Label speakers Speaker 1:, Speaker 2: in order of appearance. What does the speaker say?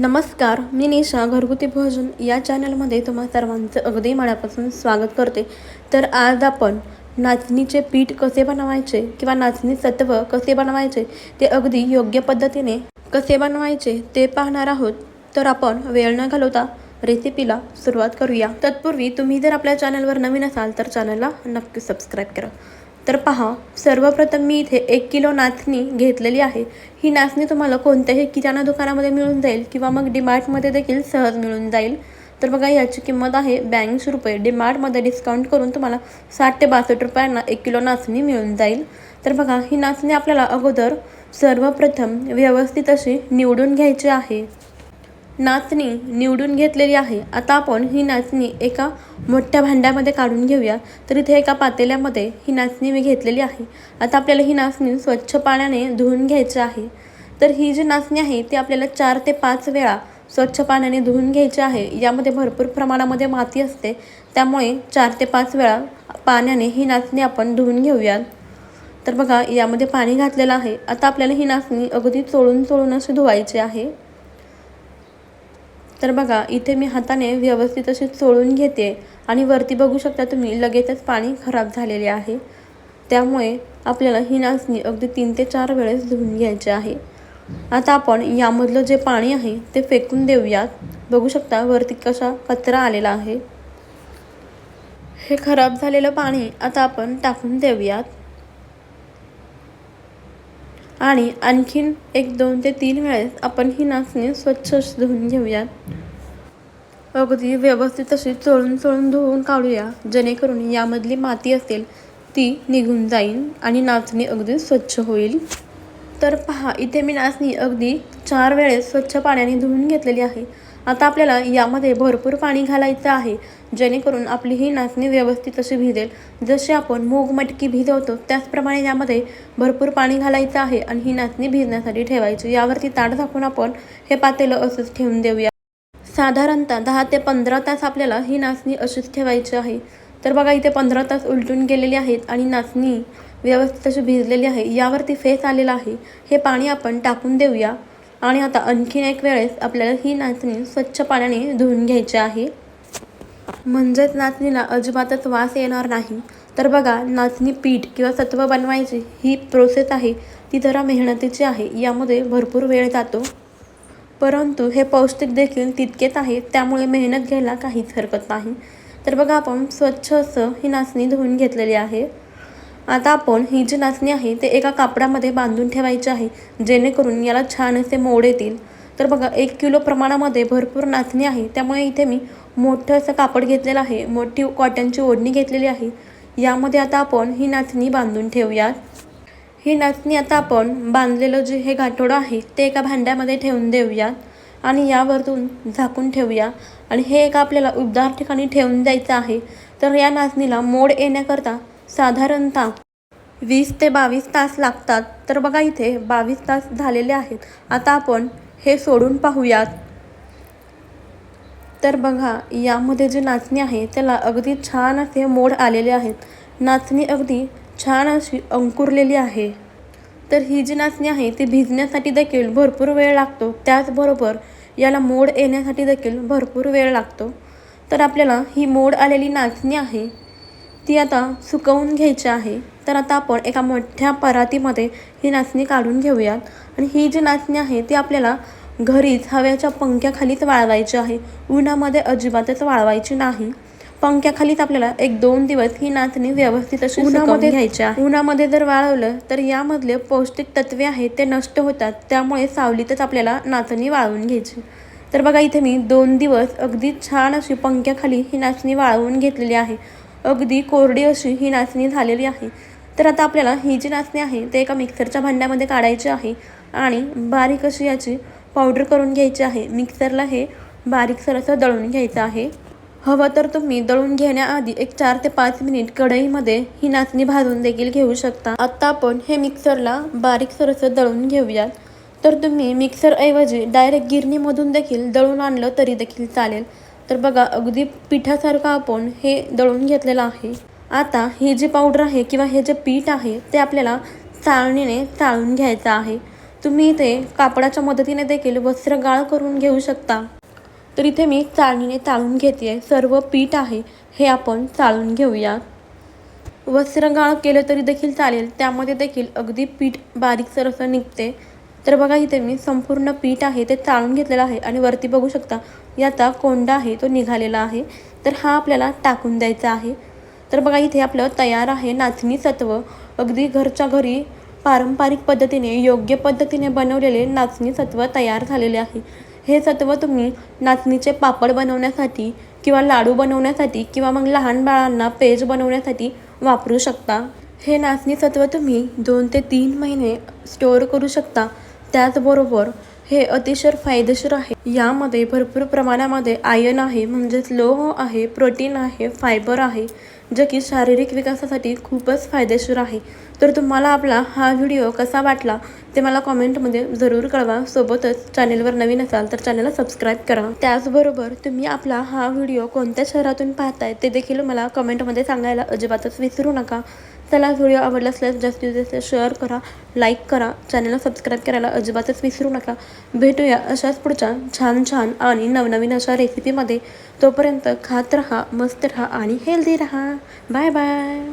Speaker 1: नमस्कार मी निशा घरगुती भोजन या चॅनलमध्ये तुम्हा सर्वांचं अगदी मनापासून स्वागत करते. तर आज आपण नाचणीचे पीठ कसे बनवायचे किंवा नाचणी सत्व कसे बनवायचे ते अगदी योग्य पद्धतीने कसे बनवायचे ते पाहणार आहोत. तर आपण वेळ न घालवता रेसिपीला सुरुवात करूया. तत्पूर्वी तुम्ही जर आपल्या चॅनलवर नवीन असाल तर चॅनलला नक्की सबस्क्राईब करा. तर पहा सर्वप्रथम मी इथे एक किलो नाचणी घेतलेली आहे. ही नाचणी तुम्हाला कोणत्याही किराणा दुकानामध्ये मिळून जाईल किंवा मग डीमार्टमध्ये देखील सहज मिळून जाईल. तर बघा याची किंमत आहे ब्याऐंशी रुपये. डीमार्टमध्ये डिस्काउंट करून तुम्हाला साठ ते बासष्ट रुपयांना एक किलो नाचणी मिळून जाईल. तर बघा ही नाचणी आपल्याला अगोदर सर्वप्रथम व्यवस्थित अशी निवडून घ्यायची आहे. नाचणी निवडून घेतलेली आहे. आता आपण ही नाचणी एका मोठ्या भांड्यामध्ये काढून घेऊया. तर इथे एका पातेल्यामध्ये ही नाचणी मी घेतलेली आहे. आता आपल्याला ही नाचणी स्वच्छ पाण्याने धुवून घ्यायची आहे. तर ही जी नाचणी आहे ती आपल्याला चार ते पाच वेळा स्वच्छ पाण्याने धुवून घ्यायची आहे. यामध्ये भरपूर प्रमाणामध्ये माती असते. त्यामुळे चार ते पाच वेळा पाण्याने ही नाचणी आपण धुवून घेऊयात तर बघा यामध्ये पाणी घातलेलं आहे. आता आपल्याला ही नाचणी अगदी चोळून चोळून अशी धुवायची आहे. तर बघा इथे मी हाताने व्यवस्थित अशी चोळून घेते आणि वरती बघू शकता तुम्ही लगेचच पाणी खराब झालेले आहे. त्यामुळे आपल्याला ही नाचणी अगदी तीन ते चार वेळेस धुवून घ्यायची आहे. आता आपण यामधलं जे पाणी आहे ते फेकून देऊयात. बघू शकता वरती कशा कचरा आलेला आहे. हे खराब झालेलं पाणी आता आपण टाकून देऊयात. आणि आणखीन एक दोन ते तीन वेळेस आपण ही नाचणी स्वच्छ अशी धुवून घेऊयात. अगदी व्यवस्थित अशी चोळून चोळून धुवून काढूया जेणेकरून यामधली माती असेल ती निघून जाईल आणि नाचणी अगदी स्वच्छ होईल. तर पहा इथे मी नाचणी अगदी चार वेळेस स्वच्छ पाण्याने धुवून घेतलेली आहे. आता आपल्याला यामध्ये भरपूर पाणी घालायचं आहे. जेणेकरून आपली ही नाचणी व्यवस्थित अशी भिजेल. जशी आपण मूग मटकी भिजवतो त्याचप्रमाणे यामध्ये भरपूर पाणी घालायचं आहे आणि ही नाचणी भिजण्यासाठी ठेवायची. यावरती ताट झाकून आपण हे पातेलं असंच ठेवून देऊया. साधारणतः दहा ते पंधरा तास आपल्याला ही नाचणी अशीच ठेवायची आहे. तर बघा इथे पंधरा तास उलटून गेलेले आहेत आणि नाचणी व्यवस्थित अशी भिजलेली आहे. यावरती फेस आलेला आहे. हे पाणी आपण टाकून देऊया. आणि आता आणखीन एक वेळेस आपल्याला ही नाचणी स्वच्छ पाण्याने धुवून घ्यायची आहे. म्हणजेच नाचणीला अजिबातच वास येणार नाही. तर बघा नाचणी पीठ किंवा सत्व बनवायची ही प्रोसेस आहे ती जरा मेहनतीची आहे यामध्ये भरपूर वेळ जातो. परंतु हे पौष्टिक देखील तितकेच आहे त्यामुळे मेहनत घ्यायला काहीच हरकत नाही. तर बघा आपण स्वच्छ असं ही नाचणी धुवून घेतलेली आहे. आता आपण ही जी नाचणी आहे ते एका कापडामध्ये बांधून ठेवायची आहे जेणेकरून याला छान असे मोड येतील. तर बघा एक किलो प्रमाणामध्ये भरपूर नाचणी आहे. त्यामुळे इथे मी मोठं असं कापड घेतलेलं आहे. मोठी कॉटनची ओढणी घेतलेली आहे. यामध्ये आता आपण ही नाचणी बांधून ठेवूयात. ही नाचणी आता आपण बांधलेलं जे हे गाठोडं आहे ते एका भांड्यामध्ये ठेवून देऊयात. आणि यावरतून झाकून ठेवूया. आणि हे एका आपल्याला उबदार ठिकाणी ठेवून द्यायचं आहे. तर या नाचणीला मोड येण्याकरता साधारणतः वीस ते बावीस तास लागतात. तर बघा इथे बावीस तास झालेले आहेत. आता आपण हे सोडून पाहूयात. तर बघा यामध्ये जी नाचणी आहे त्याला अगदी छान असे मोड आलेले आहेत. नाचणी अगदी छान अशी अंकुरलेली आहे. तर ही जी नाचणी आहे ती भिजण्यासाठी देखील भरपूर वेळ लागतो. त्याचबरोबर याला मोड येण्यासाठी देखील भरपूर वेळ लागतो. तर आपल्याला ही मोड आलेली नाचणी आहे. ती आता सुकवून घ्यायची आहे. तर आता आपण एका मोठ्या परातीमध्ये ही नाचणी काढून घेऊयात. आणि ही जी नाचणी आहे ती आपल्याला घरीच हव्याच्या पंख्याखालीच वाळवायची आहे. उन्हामध्ये अजिबातच वाळवायची नाही. पंख्याखालीच आपल्याला एक दोन दिवस ही नाचणी व्यवस्थित अशी उन्हामध्ये घ्यायची आहे. उन्हामध्ये जर वाळवलं तर यामधले पौष्टिक तत्वे आहेत ते नष्ट होतात. त्यामुळे सावलीतच आपल्याला नाचणी वाळवून घ्यायची. तर बघा इथे मी दोन दिवस अगदी छान अशी पंख्याखाली ही नाचणी वाळवून घेतलेली आहे. अगदी कोरडी अशी ही नाचणी झालेली आहे. तर आता आपल्याला ही जी नाचणी आहे ते एका मिक्सरच्या भांड्यामध्ये काढायची आहे आणि बारीक अशी याची पावडर करून घ्यायची आहे. मिक्सरला हे बारीकसर असं दळून घ्यायचं आहे. हवं तर तुम्ही दळून घेण्याआधी एक चार ते पाच मिनिट कढईमध्ये ही नाचणी भाजून देखील घेऊ शकता. आत्ता आपण हे मिक्सरला बारीकसर असं दळून घेऊयात. तर तुम्ही मिक्सरऐवजी डायरेक्ट गिरणीमधून देखील दळून आणलं तरी देखील चालेल. तर बघा अगदी पिठासारखं आपण हे दळून घेतलेलं आहे. आता हे जे पावडर आहे किंवा हे जे पीठ आहे ते आपल्याला चाळणीने चाळून घ्यायचं आहे. तुम्ही इथे कापडाच्या मदतीने देखील वस्त्र गाळ करून घेऊ शकता. तर इथे मी चाळणीने चाळून घेते सर्व पीठ आहे हे आपण चाळून घेऊयात वस्त्र गाळ केलं तरी देखील चालेल. त्यामध्ये देखील अगदी पीठ बारीकसर असं निघते. तर बघा इथे मी संपूर्ण पीठ आहे ते चाळून घेतलेलं आहे आणि वरती बघू शकता याचा कोंडा आहे तो निघालेला आहे. तर हा आपल्याला टाकून द्यायचा आहे. तर बघा इथे आपलं तयार आहे नाचणी सत्व. अगदी घरच्या घरी पारंपरिक पद्धतीने योग्य पद्धतीने बनवलेले नाचणी सत्व तयार झालेले आहे. हे सत्व तुम्ही नाचणीचे पापड बनवण्यासाठी किंवा लाडू बनवण्यासाठी किंवा मग लहान बाळांना पेज बनवण्यासाठी वापरू शकता. हे नाचणी सत्व तुम्ही दोन ते तीन महिने स्टोअर करू शकता. त्याचबरोबर हे अतिशय फायदेशीर आहे. यामध्ये भरपूर प्रमाणामध्ये आयन आहे म्हणजेच लोह आहे प्रोटीन आहे फायबर आहे जे की शारीरिक विकासासाठी खूपच फायदेशीर आहे. तर तुम्हाला आपला हा व्हिडिओ कसा वाटला ते मला कॉमेंटमध्ये जरूर कळवा. सोबतच चॅनेलवर नवीन असाल तर चॅनलला सबस्क्राईब करा. त्याचबरोबर तुम्ही आपला हा व्हिडिओ कोणत्या शहरातून पाहताय ते देखील मला कमेंटमध्ये सांगायला अजिबातच विसरू नका. चला व्हिडिओ आवडला असल्यास जास्तीत जास्त शेअर करा लाईक करा. चॅनलला सबस्क्राईब करायला अजिबातच विसरू नका. भेटूया अशाच पुढच्या छान छान आणि नवनवीन अशा रेसिपीमध्ये तोपर्यंत खात राहा मस्त राहा आणि हेल्दी राहा. Bye bye